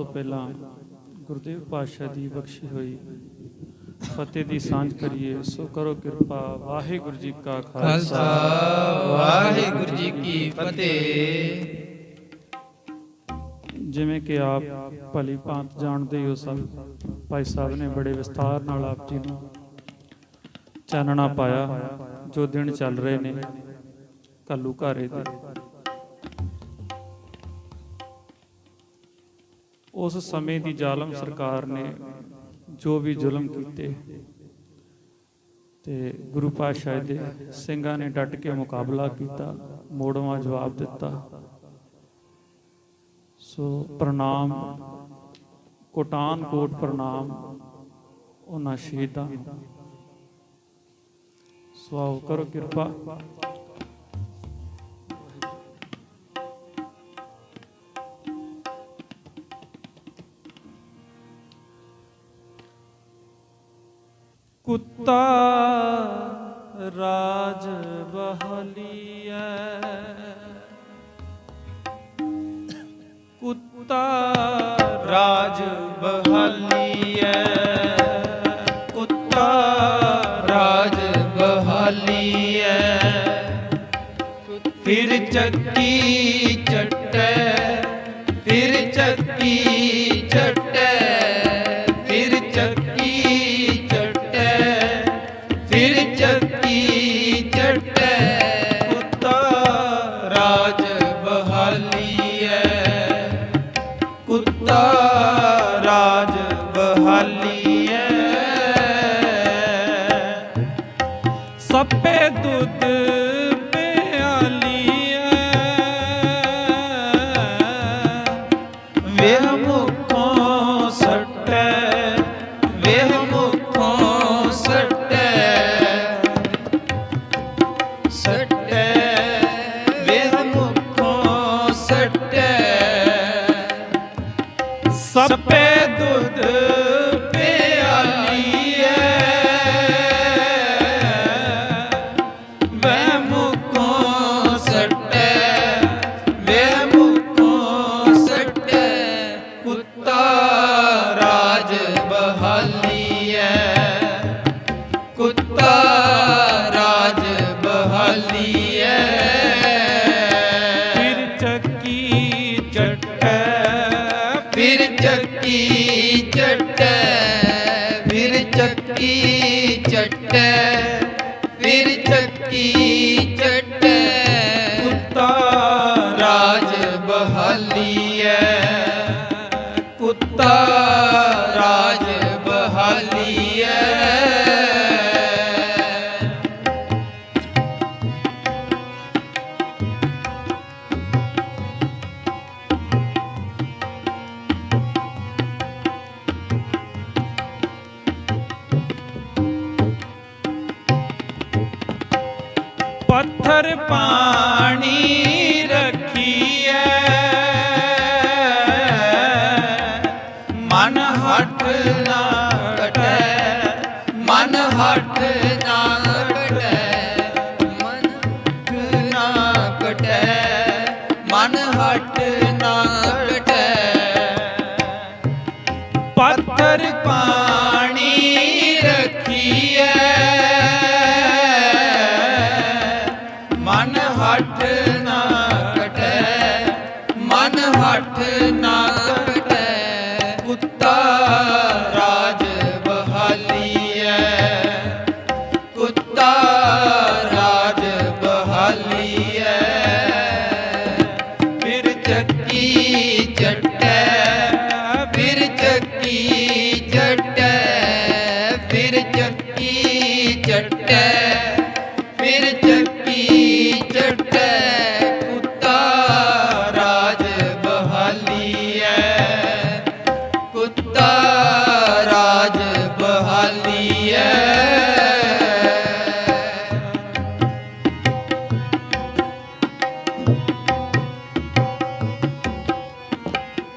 ਤੋਂ ਪਹਿਲਾਂ ਗੁਰਦੇਵ ਪਾਤਸ਼ਾਹ ਦੀ ਬਖਸ਼ੀ ਹੋਈ। ਫਤਿਹ ਦੀ ਸਾਂਝ ਕਰੀਏ ਸੋ ਕਰੋ ਕਿਰਪਾ ਵਾਹਿਗੁਰੂ ਜੀ ਕਾ ਖਾਲਸਾ। ਵਾਹਿਗੁਰੂ ਜੀ ਕੀ ਫਤਿਹ। ਜਿਵੇਂ ਕਿ ਆਪ ਭਲੀ ਭਾਂਤ ਜਾਣਦੇ ਹੀ ਸਭ ਭਾਈ ਸਾਹਿਬ ਨੇ ਬੜੇ ਵਿਸਥਾਰ ਨਾਲ ਆਪ ਜੀ ਨੂੰ ਚਾਨਣਾ ਪਾਇਆ ਜੋ ਦਿਨ ਚੱਲ ਰਹੇ ਨੇ ਕੱਲੂ ਘਾਰੇ ਦੇ। ਉਸ ਸਮੇਂ ਦੀ ਜ਼ਾਲਮ ਸਰਕਾਰ ਨੇ ਜੋ ਵੀ ਜ਼ੁਲਮ ਕੀਤੇ ਤੇ ਗੁਰੂ ਪਾਤਸ਼ਾਹ ਦੇ ਸਿੰਘਾਂ ਨੇ ਡਟ ਕੇ ਮੁਕਾਬਲਾ ਕੀਤਾ, ਮੋੜਵਾਂ ਜਵਾਬ ਦਿੱਤਾ ਸੋ ਪ੍ਰਣਾਮ ਕੋਟਾਨ ਕੋਟ ਪ੍ਰਣਾਮ, ਉਹਨਾਂ ਸ਼ਹੀਦਾਂ ਨੂੰ। ਕਰੋ ਕਿਰਪਾ ਕੁੱਤਾ ਰਾਜ ਬਹਲੀਐ। ਕੁੱਤਾ ਰਾਜ ਬਹਾਲੀਐ। ਕੁੱਤਾ ਰਾਜ ਬਹਾਲੀਐ। ਫਿਰ ਚੱਕੀ ਚੱਟੈ ਫਿਰ ਚੱਕੀ ਚੱਟੈ ਫਿਰ ਚੱਕੀ ਚੱਟੈ ਫਿਰ ਚੱਕੀ ਚੱਟੈ ਫਿਰ ਚੱਕੀ ਚੱਟੈ ਕੁੱਤਾ ਰਾਜ ਬਹਾਲੀ ਪੱਥਰ ਪਾਣੀ ਰੱਖੀਐ। ਮਨ ਹਟ ਨਾ ਕਟੈ, ਮਨ ਹਟ ਨਾ ਕਟੈ। ਮਨ ਹਟ ਨਾ ਕਟੈ, ਮਨ ਹਟ ਨਾ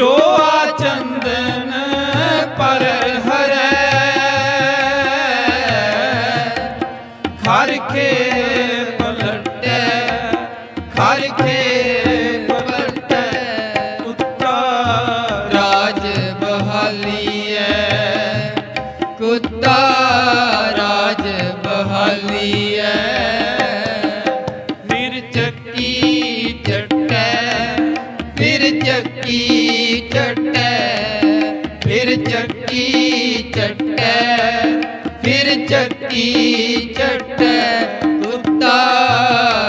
cachorra. ਚੱਕੀ ਚਟੈ ਫਿਰ ਚੱਕੀ ਚਟੈ ਫਿਰ ਚੱਕੀ ਚਟੈ ਕੁੱਤਾ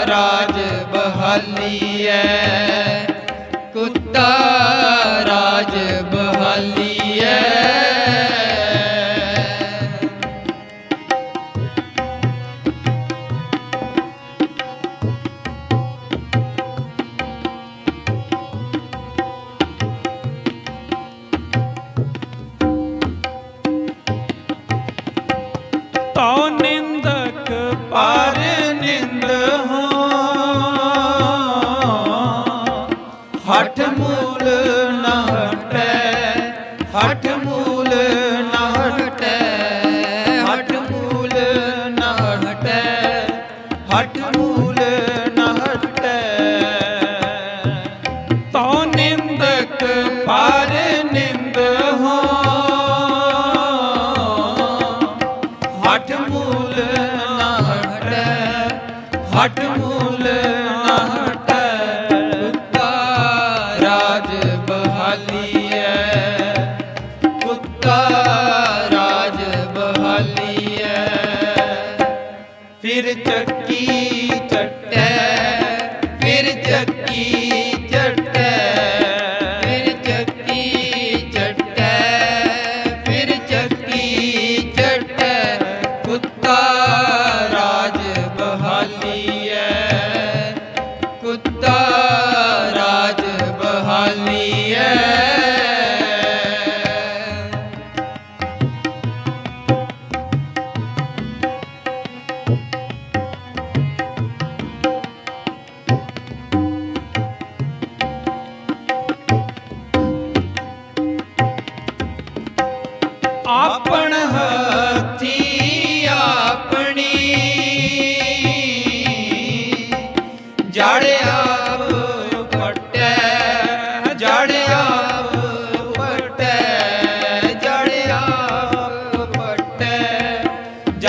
ਰਾਜ ਬਹਾਲੀ ਐ ਪਰ ਨਿੰਦ ਹੋ। ਹਟ ਮੂਲ ਰਾਜ ਬਹਾਲੀ ਐ ਕੁੱਤਾ ਰਾਜ ਬਹਾਲੀ ਐ ਫਿਰ ਚੱਕੀ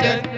yeah.